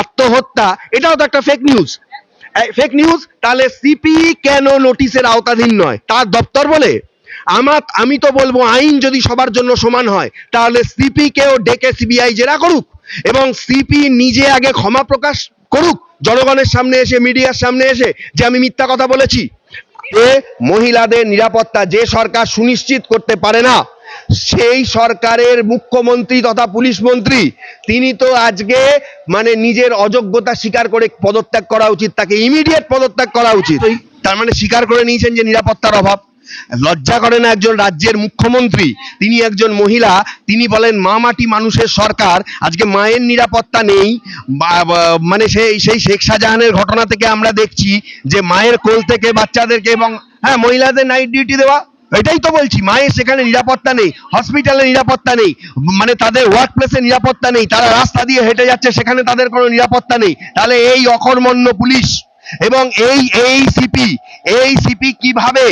আত্মহত্যা, এটাও তো একটা ফেক নিউজ ফেক নিউজ তাহলে সিপি কেন নোটিশের আওতাধীন নয়? তার দপ্তর বলে? আমার, আমি তো বলব আইন যদি সবার জন্য সমান হয়, তাহলে সিপি কেও ডেকে সিবিআই জেরা করুক, এবং সিপি নিজে আগে ক্ষমা প্রকাশ করুক, জনগণের সামনে এসে, মিডিয়ার সামনে এসে, যে আমি মিথ্যা কথা বলেছি। যে মহিলাদের নিরাপত্তা যে সরকার সুনিশ্চিত করতে পারে না সেই সরকারের মুখ্যমন্ত্রী তথা পুলিশ মন্ত্রী, তিনি তো আজকে মানে নিজের অযোগ্যতা স্বীকার করে পদত্যাগ করা উচিত, তাকে ইমিডিয়েট পদত্যাগ করা উচিত। তার মানে স্বীকার করে নিয়েছেন যে নিরাপত্তার অভাব। লজ্জা করে না একজন রাজ্যের মুখ্যমন্ত্রী, তিনি একজন মহিলা, তিনি বলেন, মা মাটি মানুষের সরকার, আজকে মায়ের নিরাপত্তা নেই। মানে সেই সেই শেখ শাহজাহানের ঘটনা থেকে আমরা দেখছি যে মায়ের কোল থেকে বাচ্চাদেরকে এবং হ্যাঁ মহিলাদের নাইট ডিউটি দেওয়া এটাই তো বলছি, মায়ের সেখানে নিরাপত্তা নেই হসপিটালে নিরাপত্তা নেই মানে তাদের ওয়ার্ক প্লেসে নিরাপত্তা নেই, তারা রাস্তা দিয়ে হেঁটে যাচ্ছে, সেখানে তাদের কোনো নিরাপত্তা নেই। তাহলে এই অকর্মণ্য পুলিশ এবং এই এই সিপি এই সিপি কীভাবে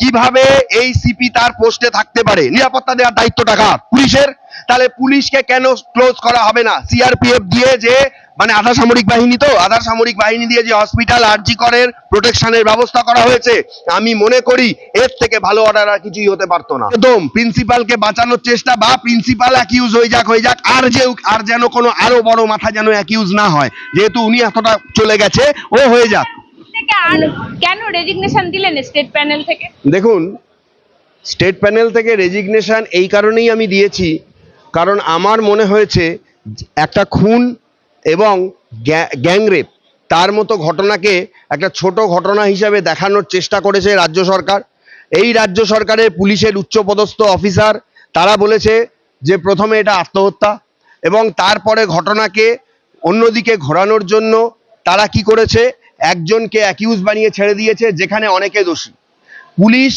কীভাবে এই সিপি তার পোস্টে থাকতে পারে? নিরাপত্তা দেওয়ার দায়িত্বটা কার? পুলিশের? তাহলে পুলিশকে কেন ক্লোজ করা হবে না? সিআরপিএফ দিয়ে যে মানে আধা সামরিক বাহিনী তো আধা সামরিক বাহিনী দিয়ে যে হসপিটাল আরজি করের প্রোটেকশনের ব্যবস্থা করা হয়েছে আমি মনে করি এর থেকে ভালো অর্ডার আর কিছুই হতে পারতো না। একদম প্রিন্সিপালকে বাঁচানোর চেষ্টা বা প্রিন্সিপাল অ্যাকিউজ হয়ে যাক হয়ে যাক আর যে আর যেন কোনো আরও বড় মাথা যেন অ্যাকিউজ না হয় যেহেতু উনি এতটা চলে গেছে ও হয়ে যাক। কেন রেজিগনেশন দিলেন স্টেট প্যানেল থেকে? দেখুন স্টেট প্যানেল থেকে রেজিগনেশন এই কারণেই আমি দিয়েছি কারণ আমার মনে হয়েছে একটা খুন এবং গ্যাংরেপ। তার মতো ঘটনাকে একটা ছোট ঘটনা হিসাবে দেখানোর চেষ্টা করেছে রাজ্য সরকার। এই রাজ্য সরকারের পুলিশের উচ্চপদস্থ অফিসার, তারা বলেছে যে প্রথমে এটা আত্মহত্যা এবং তারপরে ঘটনাকে অন্যদিকে ঘোরানোর জন্য তারা কি করেছে? একজনকে অ্যাকিউজ বানিয়ে ছেড়ে দিয়েছে, যেখানে অনেকে দোষী। পুলিশ,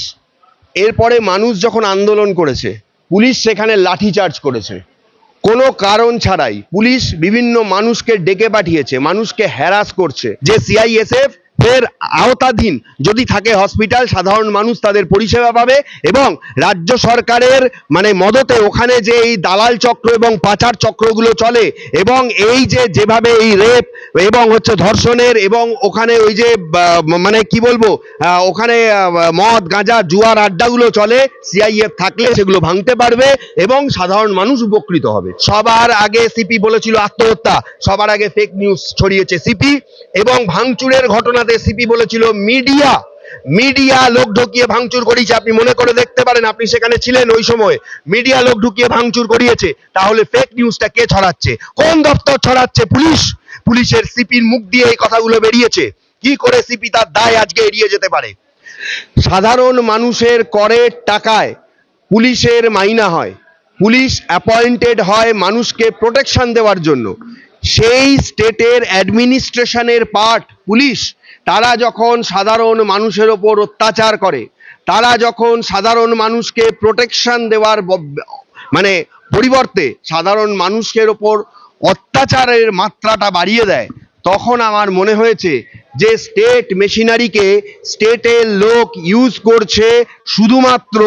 এরপরে মানুষ যখন আন্দোলন করেছে, পুলিশ সেখানে লাঠিচার্জ করেছে। কোনো কারণ ছাড়াই পুলিশ বিভিন্ন মানুষকে ডেকে পাঠিয়েছে, মানুষকে হ্যারাস করছে। যে সিআইএসএফ এর আওতাধীন যদি থাকে হসপিটাল সাধারণ মানুষ তাদের পরিষেবা পাবে এবং রাজ্য সরকারের মানে মদতে ওখানে যে এই দালাল চক্র এবং পাচার চক্রগুলো চলে এবং এই যে যেভাবে এই রেপ এবং হচ্ছে ধর্ষণের এবং ওখানে ওই যে মানে কি বলব ওখানে মদ, গাঁজা, জুয়ার আড্ডাগুলো চলে সিআইএফ থাকলে সেগুলো ভাঙতে পারবে এবং সাধারণ মানুষ উপকৃত হবে। সবার আগে সিপি বলেছিল আত্মহত্যা, সবার আগে ফেক নিউজ ছড়িয়েছে সিপি এবং ভাঙচুরের ঘটনাতে সিপি বলেছিল মিডিয়া মিডিয়া লোক ঢুকিয়ে ভাঙচুর করিয়েছে। আপনি মনে করে দেখতে পারেন, আপনি সেখানে ছিলেন ওই সময়, মিডিয়া লোক ঢুকিয়ে ভাঙচুর করিয়েছে, তাহলে ফেক নিউজটা কে ছড়াচ্ছে? কোন দপ্তর ছড়াচ্ছে? পুলিশ। পুলিশের সিপির মুখ দিয়ে এই কথাগুলো বেরিয়েছে। কি করে সিপি তার দায় আজকে এড়িয়ে যেতে পারে? সাধারণ মানুষের করের টাকায় পুলিশের মাইনা হয়। পুলিশ অ্যাপয়েন্টেড হয় মানুষকে প্রোটেকশন দেওয়ার জন্য। সেই স্টেটের অ্যাডমিনিস্ট্রেশনের পার্ট পুলিশ। তারা যখন সাধারণ মানুষের ওপর অত্যাচার করে, তারা যখন সাধারণ মানুষকে প্রোটেকশন দেওয়ার মানে পরিবর্তে সাধারণ মানুষের ওপর অত্যাচারের মাত্রাটা বাড়িয়ে দেয়। তখন আমার মনে হয়েছে যে স্টেট মেশিনারিকে স্টেটের লোক ইউজ করছে শুধুমাত্র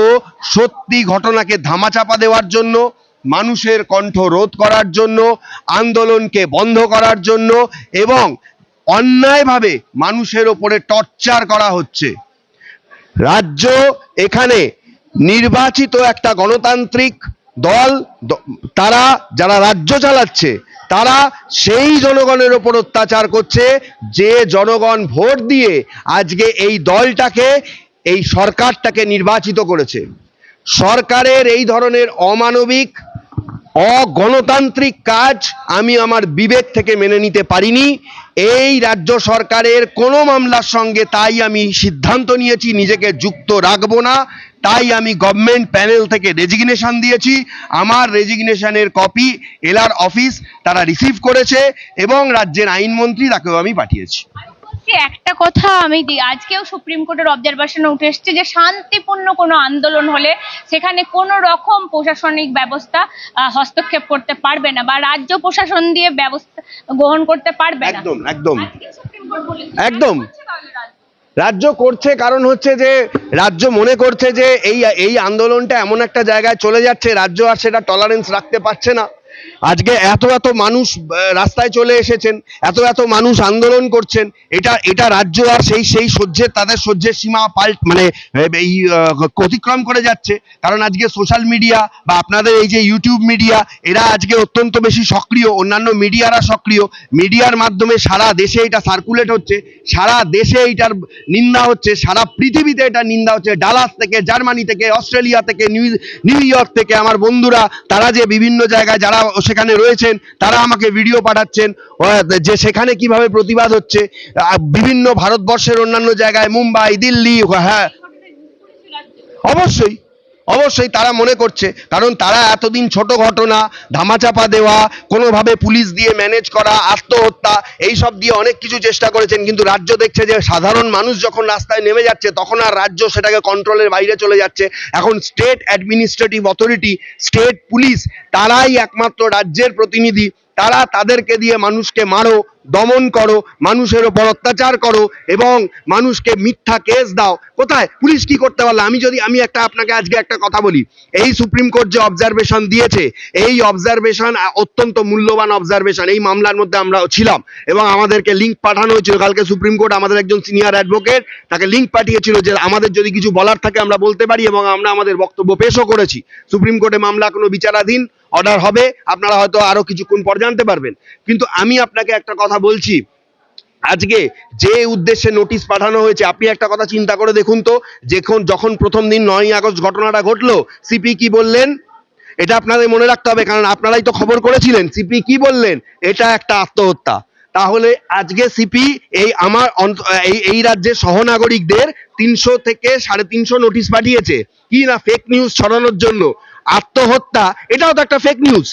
সত্যি ঘটনাকে ধামাচাপা দেওয়ার জন্য, মানুষের কণ্ঠ রোধ করার জন্য, আন্দোলনকে বন্ধ করার জন্য এবং অন্যায়ভাবে মানুষের ওপরে টর্চার করা হচ্ছে। রাজ্য এখানে নির্বাচিত একটা গণতান্ত্রিক দল তারা যারা রাজ্য চালাচ্ছে, তারা সেই জনগণের ওপর অত্যাচার করছে, যে জনগণ ভোট দিয়ে আজকে এই দলটাকে, এই সরকারটাকে নির্বাচিত করেছে। সরকারের এই ধরনের অমানবিক, অগণতান্ত্রিক কাজ আমি আমার বিবেক থেকে মেনে নিতে পারিনি। এই রাজ্য সরকারের কোনো মামলার সঙ্গে তাই আমি সিদ্ধান্ত নিয়েছি, নিজেকে যুক্ত রাখব না। তাই আমি গভর্নমেন্ট প্যানেল থেকে রেজিগনেশন দিয়েছি। আমার রেজিগনেশনের কপি এলআর অফিস তারা রিসিভ করেছে এবং রাজ্যের আইনমন্ত্রী তাকেও আমি পাঠিয়েছি। একটা কথা আমি আজকেও সুপ্রিম কোর্টের অবজারভেশনে উঠে এসছে যে শান্তিপূর্ণ কোনো আন্দোলন হলে সেখানে কোনো রকম প্রশাসনিক ব্যবস্থা হস্তক্ষেপ করতে পারবে না বা রাজ্য প্রশাসন দিয়ে ব্যবস্থা গ্রহণ করতে পারবে না। একদম একদম। একদম। রাজ্য করছে কারণ হচ্ছে যে, রাজ্য মনে করছে যে এই এই আন্দোলনটা এমন একটা জায়গায় চলে যাচ্ছে, রাজ্য আর সেটা টলারেন্স রাখতে পারছে না। আজকে এত এত মানুষ রাস্তায় চলে এসেছেন, এত এত মানুষ আন্দোলন করছেন, এটা এটা রাজ্য আর সেই সেই সহ্যের, তাদের সহ্যের সীমা পাল্ট মানে এই অতিক্রম করে যাচ্ছে। কারণ আজকে সোশ্যাল মিডিয়া বা আপনাদের এই যে ইউটিউব মিডিয়া এরা আজকে অত্যন্ত বেশি সক্রিয়, অন্যান্য মিডিয়ারা সক্রিয়। মিডিয়ার মাধ্যমে সারা দেশে এটা সার্কুলেট হচ্ছে, সারা দেশে এটার নিন্দা হচ্ছে, সারা পৃথিবীতে এটা নিন্দা হচ্ছে। ডালাস থেকে জার্মানি থেকে অস্ট্রেলিয়া থেকে নিউ নিউ ইয়র্ক থেকে, আমার বন্ধুরা, তারা যে বিভিন্ন জায়গায়, যারা সেখানে রয়েছেন, তারা আমাকে ভিডিও পাঠাচ্ছেন যে সেখানে কীভাবে প্রতিবাদ হচ্ছে বিভিন্ন ভারতবর্ষের অন্যান্য জায়গায়, মুম্বাই, দিল্লি হ্যাঁ। অবশ্যই অবশ্যই তারা মনে করছে, কারণ তারা এতদিন ছোট ঘটনা, ধামাচাপা দেওয়া, কোনোভাবে পুলিশ দিয়ে ম্যানেজ করা, আত্মহত্যা, এই সব দিয়ে অনেক কিছু চেষ্টা করেছেন, কিন্তু রাজ্য দেখছে যে সাধারণ মানুষ যখন রাস্তায় নেমে যাচ্ছে, তখন আর রাজ্য সেটাকে কন্ট্রোলের বাইরে চলে যাচ্ছে। এখন state administrative authority state police তারাই একমাত্র রাজ্যের প্রতিনিধি। তারা তাদেরকে দিয়ে মানুষকে মারো, দমন করো, মানুষের ওপর অত্যাচার করো এবং মানুষকে মিথ্যা কেস দাও। কোথায়? পুলিশ কি করতে পারল? আমি যদি, আমি একটা আপনাকে আজকে একটা কথা বলি। এই সুপ্রিম কোর্ট যে অবজারভেশন দিয়েছে, এই অবজারভেশন অত্যন্ত মূল্যবান অবজারভেশন এই মামলার মধ্যে আমরা ছিলাম এবং আমাদেরকে লিঙ্ক পাঠানো হয়েছিল। কালকে সুপ্রিম কোর্ট আমাদের একজন সিনিয়র অ্যাডভোকেট তাকে লিঙ্ক পাঠিয়েছিল যে আমাদের যদি কিছু বলার থাকে আমরা বলতে পারি এবং আমরা আমাদের বক্তব্য পেশও করেছি। সুপ্রিম কোর্টে মামলা কোনো বিচারাধীন অর্ডার হবে, আপনারা হয়তো আরও কিছুক্ষণ পর জানতে পারবেন। কিন্তু আমি আপনাকে একটা কথা বলছি। আজকে যে উদ্দেশ্যে নোটিশ পাঠানো হয়েছে, আপনি একটা কথা চিন্তা করে দেখুন তো যখন যখন প্রথম দিন নয়ই আগস্ট ঘটনাটা ঘটলো সিপি কি বললেন? এটা আপনাদের মনে রাখতে হবে, কারণ আপনারাই তো খবর করেছিলেন। সিপি কি বললেন? এটা একটা আত্মহত্যা। তাহলে আজকে সিপি এই আমার এই রাজ্যের সহনাগরিকদের তিনশো থেকে সাড়ে তিনশো নোটিশ পাঠিয়েছে। কি না ফেক নিউজ ছড়ানোর জন্য? আত্মহত্যা, এটাও তো একটা ফেক নিউজ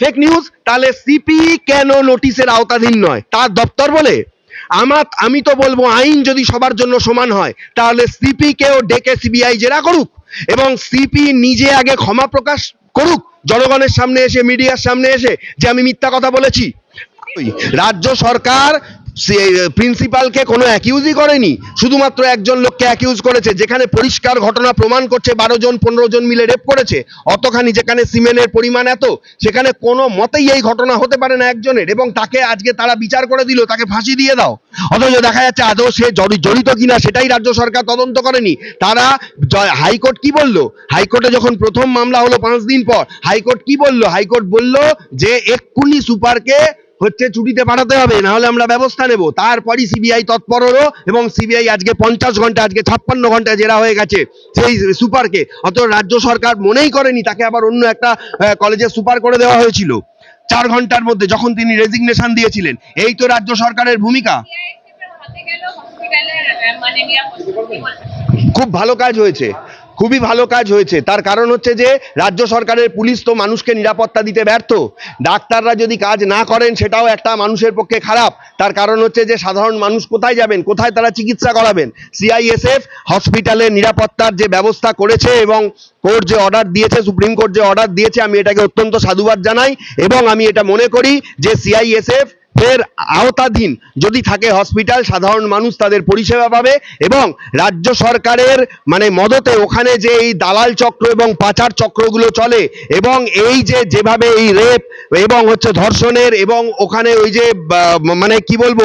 ফেক নিউজ তাহলে সিপি কেন নোটিশের আওতাধীন নয়? তার দপ্তর বলে? আমার, আমি তো বলব, আইন যদি সবার জন্য সমান হয়, তাহলে সিপি কেও ডেকে সিবিআই জেরা করুক এবং সিপি নিজে আগে ক্ষমা প্রকাশ করুক, জনগণের সামনে এসে মিডিয়ার সামনে এসে যে আমি মিথ্যা কথা বলেছি। রাজ্য সরকার প্রিন্সিপালকে কোনো অ্যাকিউজই করেনি। শুধুমাত্র একজন লোককে অ্যাকিউজ করেছে, যেখানে পরিষ্কার ঘটনা প্রমাণ করছে, বারো জন, পনেরো জন মিলে রেপ করেছে। অতখানি যেখানে সিমেন্টের পরিমাণ এত, সেখানে কোনো মতেই এই ঘটনা হতে পারে না একজনের। এবং তাকে আজকে তারা বিচার করে দিল, তাকে ফাঁসি দিয়ে দাও। অথচ দেখা যাচ্ছে আদৌ সে জড়ি- জড়িত কিনা, সেটাই রাজ্য সরকার তদন্ত করেনি। তারা হাইকোর্ট কি বলল? হাইকোর্টে যখন প্রথম মামলা হলো পাঁচ দিন পর, হাইকোর্ট কি বলল? হাইকোর্ট বলল যে, এক্ষুনি সুপারকে হচ্ছে ছুটিতে পাঠাতে হবে না হলে আমরা ব্যবস্থা নেব। তারপরই সিবিআই তৎপর হলো এবং সিবিআই আজকে পঞ্চাশ ঘণ্টা আজকে ছাপ্পান্ন ঘণ্টা জেরা হয়ে গেছে সেই সুপারকে। অত রাজ্য সরকার মনেই করেনি তাকে আবার অন্য একটা কলেজে সুপার করে দেওয়া হয়েছিল। চার ঘণ্টার মধ্যে যখন তিনি রেজিগনেশন দিয়েছিলেন এই তো রাজ্য সরকারের ভূমিকা। মানে? খুব ভালো কাজ হয়েছে। খুবই ভালো কাজ হয়েছে। তার কারণ হচ্ছে যে, রাজ্য সরকারের পুলিশ তো মানুষকে নিরাপত্তা দিতে ব্যর্থ। ডাক্তাররা যদি কাজ না করেন, সেটাও একটা মানুষের পক্ষে খারাপ। তার কারণ হচ্ছে যে, সাধারণ মানুষ কোথায় যাবেন? কোথায় তারা চিকিৎসা করাবেন? সিআইএসএফ হসপিটালের নিরাপত্তার যে ব্যবস্থা করেছে এবং কোর্ট যে অর্ডার দিয়েছে, সুপ্রিম কোর্ট যে অর্ডার দিয়েছে, আমি এটাকে অত্যন্ত সাধুবাদ জানাই এবং আমি এটা মনে করি যে সিআইএসএফ এর আওতাধীন যদি থাকে হসপিটাল সাধারণ মানুষ তাদের পরিষেবা পাবে এবং রাজ্য সরকারের মানে মদতে ওখানে যে এই দালাল চক্র এবং পাচার চক্রগুলো চলে এবং এই যে যেভাবে এই রেপ এবং হচ্ছে ধর্ষণের এবং ওখানে ওই যে মানে কি বলব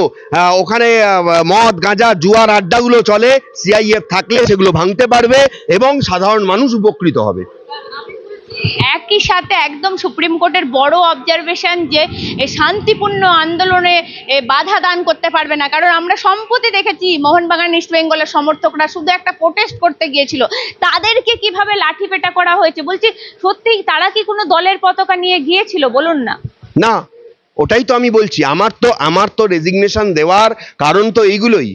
ওখানে মদ, গাঁজা, জুয়ার আড্ডাগুলো চলে সিআইএফ থাকলে সেগুলো ভাঙতে পারবে এবং সাধারণ মানুষ উপকৃত হবে। একই সাথে একদম সুপ্রিম কোর্টের বড় অবজারভেশন যে শান্তিপূর্ণ আন্দোলনে বাধা দান করতে পারবে না। কারণ আমরা সম্প্রতি দেখেছি মোহনবাগান, ইস্ট বেঙ্গলের সমর্থকরা শুধু একটা প্রোটেস্ট করতে গিয়েছিল। তাদেরকে কীভাবে লাঠি পেটা করা হয়েছে? বলছি সত্যি তারা কি কোনো দলের পতাকা নিয়ে গিয়েছিল? বলুন না। না, ওটাই তো আমি বলছি। আমার তো আমার তো রেজিগনেশন দেওয়ার কারণ তো এইগুলোই।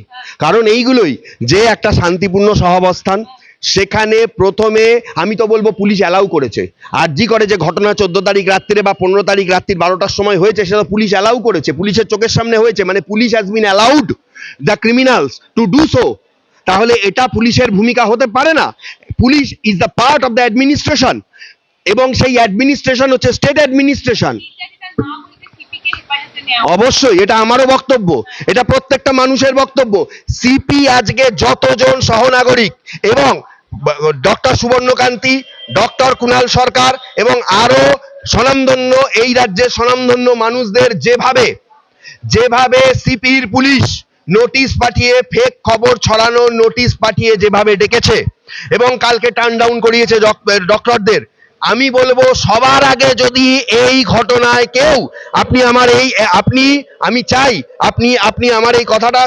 কারণ এইগুলোই যে একটা শান্তিপূর্ণ সহাবস্থান সেখানে প্রথমে, আমি তো বলব পুলিশ অ্যালাউ করেছে। আর জি করে যে ঘটনা চোদ্দ তারিখ রাত্রিরে বা পনেরো তারিখ রাত্রির বারোটার সময় হয়েছে, সেটা পুলিশ অ্যালাউ করেছে। পুলিশের চোখের সামনে হয়েছে মানে police has been allowed the criminals to do so তাহলে এটা পুলিশের ভূমিকা হতে পারে না। Police is the part of the administration এবং সেই অ্যাডমিনিস্ট্রেশন হচ্ছে স্টেট অ্যাডমিনিস্ট্রেশন অবশ্যই, এটা আমারও বক্তব্য। এটা প্রত্যেকটা মানুষের বক্তব্য। সিপি আজকে যতজন সহনাগরিক এবং ডক্টর সুবর্ণকান্তি, ডক্টর কুণাল সরকার এবং আরও স্বনামধন্য, এই রাজ্যের স্বনামধন্য মানুষদের যেভাবে যেভাবে সিপির পুলিশ নোটিশ পাঠিয়ে ফেক খবর ছড়ানোর নোটিশ পাঠিয়ে যেভাবে ডেকেছে এবং কালকে টার্ন ডাউন করিয়েছে ডক- ডক্টরদের আমি বলব সবার আগে যদি এই ঘটনায় কেউ, আপনি আমার এই, আপনি, আমি চাই আপনি আপনি আমার এই কথাটা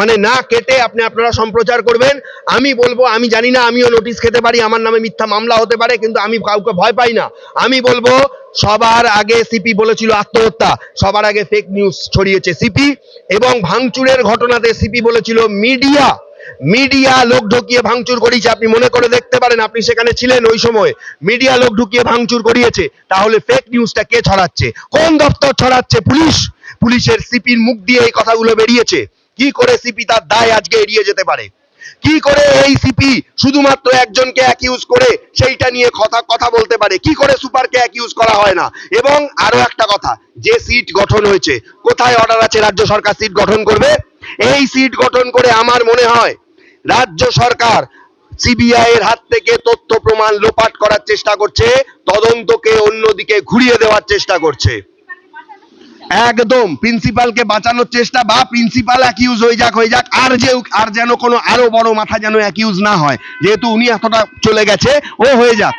মানে না কেটে আপনি আপনারা সম্প্রচার করবেন। আমি বলব, আমি জানি না, আমিও নোটিশ খেতে পারি, আমার নামে মিথ্যা মামলা হতে পারে, কিন্তু আমি কাউকে ভয় পাই না। আমি বলব, সবার আগে সিপি বলেছিল আত্মহত্যা, সবার আগে ফেক নিউজ ছড়িয়েছে সিপি, এবং ভাঙচুরের ঘটনাতে সিপি বলেছিল মিডিয়া। মিডিয়া লোক ঢুকিয়ে ভাঙচুর করিয়েছে, আপনি মনে করে দেখতে পারেন, আপনি সেখানে ছিলেন ওই সময়। মিডিয়া লোক ঢুকিয়ে ভাঙচুর করিয়েছে, তাহলে ফেক নিউজটা কে ছড়াচ্ছে? কোন দপ্তর ছড়াচ্ছে? পুলিশ। পুলিশের সিপির মুখ দিয়ে এই কথাগুলো বেরিয়েছে। কি করে সিপি তার দায় আজকে এড়িয়ে যেতে পারে? কি করে এই সিপি শুধুমাত্র একজনকে অ্যাকিউজ করে সেইটা নিয়ে কথা কথা বলতে পারে? কি করে সুপারকে অ্যাকিউজ করা হয় না? এবং আরও একটা কথা, যে সিট গঠন হয়েছে, কোথায় অর্ডার আছে রাজ্য সরকার সিট গঠন করবে? এই সিট গঠন করে আমার মনে হয় রাজ্য সরকার সিবিআই এর হাত থেকে তথ্য প্রমাণ লোপাট করার চেষ্টা করছে, তদন্তকে অন্যদিকে ঘুরিয়ে দেওয়ার চেষ্টা করছে। একদম, প্রিন্সিপালকে বাঁচানোর চেষ্টা বা প্রিন্সিপাল অ্যাকিউজ হয়ে যাক হয়ে যাক, আর যে, আর যেন কোনো আরও বড় মাথা যেন অ্যাকিউজ না হয়। যেহেতু উনি এতটা চলে গেছে, ও হয়ে যাক।